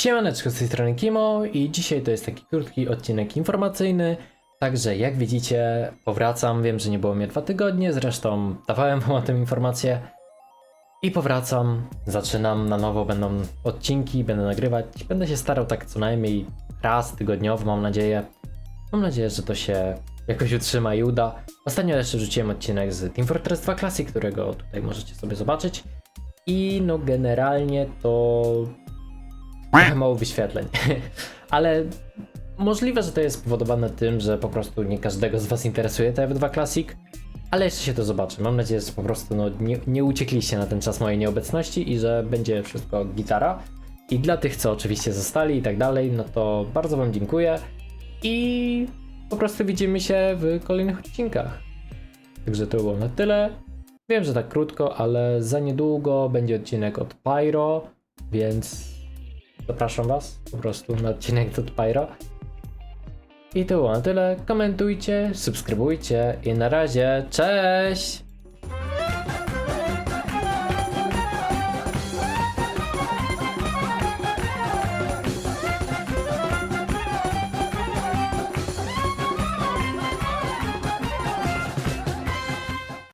Siemaneczko z tej strony Kimo i dzisiaj to jest taki krótki odcinek informacyjny. Także jak widzicie powracam, wiem, że nie było mnie dwa tygodnie, zresztą dawałem wam o tym informację. I powracam, zaczynam na nowo, będą odcinki, będę nagrywać, będę się starał tak co najmniej raz tygodniowo, mam nadzieję. Mam nadzieję, że to się jakoś utrzyma i uda. Ostatnio jeszcze wrzuciłem odcinek z Team Fortress 2 Classic, którego tutaj możecie sobie zobaczyć. I no generalnie to mało wyświetleń. Ale możliwe, że to jest spowodowane tym, że po prostu nie każdego z Was interesuje TF2 Classic. Ale jeszcze się to zobaczy. Mam nadzieję, że po prostu no, nie, nie uciekliście na ten czas mojej nieobecności i że będzie wszystko gitara. I dla tych, co oczywiście zostali i tak dalej, no to bardzo Wam dziękuję. I po prostu widzimy się w kolejnych odcinkach. Także to było na tyle. Wiem, że tak krótko, ale za niedługo będzie odcinek od Pyro, więc zapraszam Was po prostu na odcinek od Pyro. I to było na tyle. Komentujcie, subskrybujcie i na razie. Cześć!